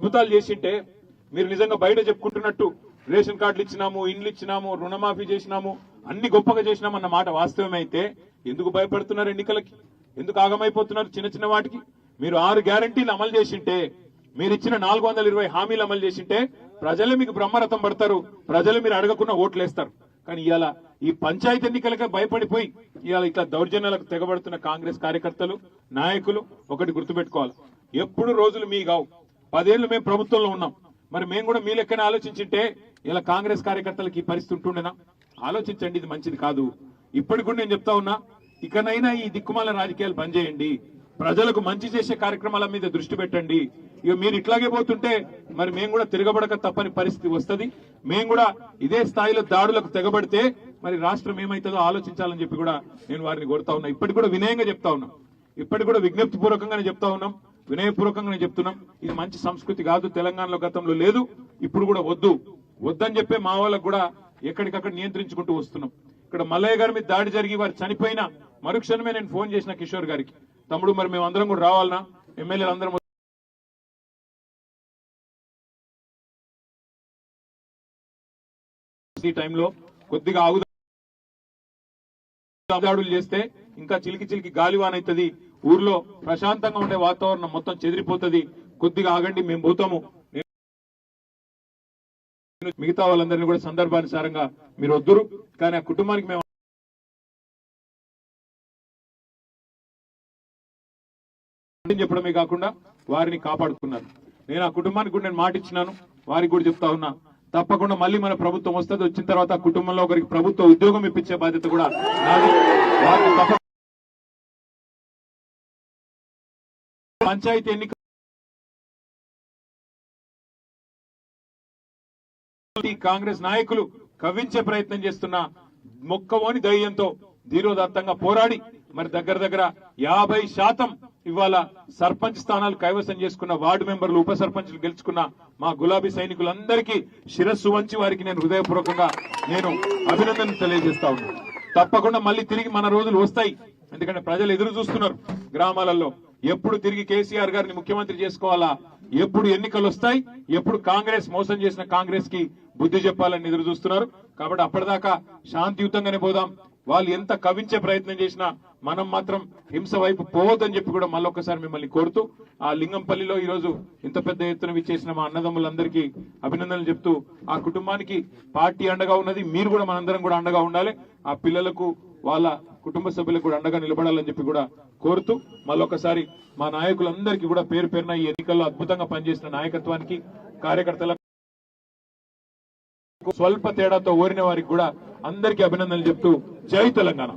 అద్భుతాలు చేసింటే మీరు నిజంగా బయట చెప్పుకుంటున్నట్టు రేషన్ కార్డులు ఇచ్చినాము ఇండ్లు ఇచ్చినాము రుణమాఫీ చేసినాము అన్ని గొప్పగా చేసినాము అన్న మాట వాస్తవమైతే ఎందుకు భయపడుతున్నారు ఎన్నికలకి? ఎందుకు ఆగమైపోతున్నారు చిన్న చిన్న వాటికి? మీరు ఆరు గ్యారంటీలు అమలు చేసింటే మీరు ఇచ్చిన నాలుగు వందల ఇరవై హామీలు అమలు చేసింటే ప్రజలే మీకు బ్రహ్మరథం పడతారు ప్రజలు మీరు అడగకుండా ఓట్లు వేస్తారు కానీ ఇవాళ ఈ పంచాయతీ ఎన్నికలకే భయపడిపోయి ఇవాళ ఇట్లా దౌర్జన్యాలకు తెగబడుతున్న కాంగ్రెస్ కార్యకర్తలు నాయకులు ఒకటి గుర్తుపెట్టుకోవాలి. ఎప్పుడు రోజులు మీ కావు. పదేళ్ళు మేము ప్రభుత్వంలో ఉన్నాం. మరి మేము కూడా మీ లెక్కనే ఆలోచించింటే ఇలా కాంగ్రెస్ కార్యకర్తలకి ఈ పరిస్థితి ఉంటుండేనా? ఆలోచించండి ఇది మంచిది కాదు. ఇప్పటికి కూడా నేను చెప్తా ఉన్నా ఇకనైనా ఈ దిక్కుమాల రాజకీయాలు పనిచేయండి ప్రజలకు మంచి చేసే కార్యక్రమాల మీద దృష్టి పెట్టండి. ఇక మీరు ఇట్లాగే పోతుంటే మరి మేము కూడా తిరగబడక తప్పని పరిస్థితి వస్తది. మేము కూడా ఇదే స్థాయిలో దాడులకు తెగబడితే మరి రాష్ట్రం ఏమైతుందో ఆలోచించాలని చెప్పి కూడా నేను వారిని కోరుతా ఉన్నా. ఇప్పటికి కూడా వినయంగా చెప్తా ఉన్నాం. ఇప్పటికి కూడా విజ్ఞప్తి పూర్వకంగానే చెప్తా ఉన్నాం. వినయపూర్వకంగానే చెప్తున్నాం ఇది మంచి సంస్కృతి కాదు తెలంగాణలో గతంలో లేదు ఇప్పుడు కూడా వద్దు. వద్దని చెప్పే మా వాళ్ళకు కూడా ఎక్కడికక్కడ నియంత్రించుకుంటూ వస్తున్నాం. ఇక్కడ మల్లయ్య గారి మీద దాడి జరిగి వారు చనిపోయిన మరుక్షణమే నేను ఫోన్ చేసిన కిషోర్ గారికి. తమ్ముడు మరి మేము అందరం కూడా రావాలనా? ఎమ్మెల్యేలు అందరం ఈ టైంలో కొద్దిగా ఆగుదాడులు చేస్తే ఇంకా చిలికి చిలికి గాలివాన్ అవుతుంది ఊర్లో ప్రశాంతంగా ఉండే వాతావరణం మొత్తం చెదిరిపోతుంది. కొద్దిగా ఆగండి మేము పోతాము. మిగతా వాళ్ళందరినీ కూడా సందర్భానుసారంగా మీరు వద్దురు. కానీ ఆ కుటుంబానికి మేము చెప్పడమే కాకుండా వారిని కాపాడుకున్నారు. నేను ఆ కుటుంబానికి కూడా నేను మాట ఇచ్చినాను. వారికి కూడా చెప్తా ఉన్నా. తప్పకుండా మళ్ళీ మన ప్రభుత్వం వస్తుంది. వచ్చిన తర్వాత కుటుంబంలో ఒకరికి ప్రభుత్వ ఉద్యోగం ఇప్పించే బాధ్యత కూడా నాది. పంచాయతీ ఎన్నిక కాంగ్రెస్ నాయకులు కవ్వించే ప్రయత్నం చేస్తున్న మొక్కవోని ధైర్యంతో ధీరోదత్తంగా పోరాడి మరి దగ్గర దగ్గర యాభై శాతం ఇవాళ సర్పంచ్ స్థానాలు కైవసం చేసుకున్న వార్డు మెంబర్లు ఉప సర్పంచ్లు గెలుచుకున్న మా గులాబీ సైనికులందరికీ శిరస్సు వంచి వారికి నేను హృదయపూర్వకంగా నేను అభినందన తెలియజేస్తా ఉన్నాను. తప్పకుండా మళ్ళీ తిరిగి మన రోజులు వస్తాయి. ఎందుకంటే ప్రజలు ఎదురు చూస్తున్నారు గ్రామాలలో. ఎప్పుడు తిరిగి కేసీఆర్ గారిని ముఖ్యమంత్రి చేసుకోవాలా? ఎప్పుడు ఎన్నికలు వస్తాయి? ఎప్పుడు కాంగ్రెస్ మోసం చేసిన కాంగ్రెస్కి బుద్ధి చెప్పాలని ఎదురు చూస్తున్నారు. కాబట్టి అప్పటిదాకా శాంతియుతంగానే పోదాం. వాళ్ళు ఎంత కవించే ప్రయత్నం చేసినా మనం మాత్రం హింస వైపు పోవద్దని చెప్పి కూడా మళ్ళొకసారి మిమ్మల్ని కోరుతూ ఆ లింగంపల్లిలో ఈ రోజు ఇంత పెద్ద ఎత్తున విచ్చేసిన మా అన్నదమ్ములందరికీ అభినందనలు చెప్తూ ఆ కుటుంబానికి పార్టీ అండగా ఉన్నది మీరు కూడా మనందరం కూడా అండగా ఉండాలి. ఆ పిల్లలకు వాళ్ళ కుటుంబ సభ్యులకు కూడా అండగా నిలబడాలని చెప్పి కూడా కోరుతూ మళ్ళొకసారి మా నాయకులందరికీ కూడా పేరు పేరున ఈ ఎన్నికల్లో అద్భుతంగా పనిచేసిన నాయకత్వానికి కార్యకర్తలకు స్వల్ప తేడాతో ఓరిన వారికి కూడా అందరికీ అభినందనలు చెప్తూ జై తెలంగాణ.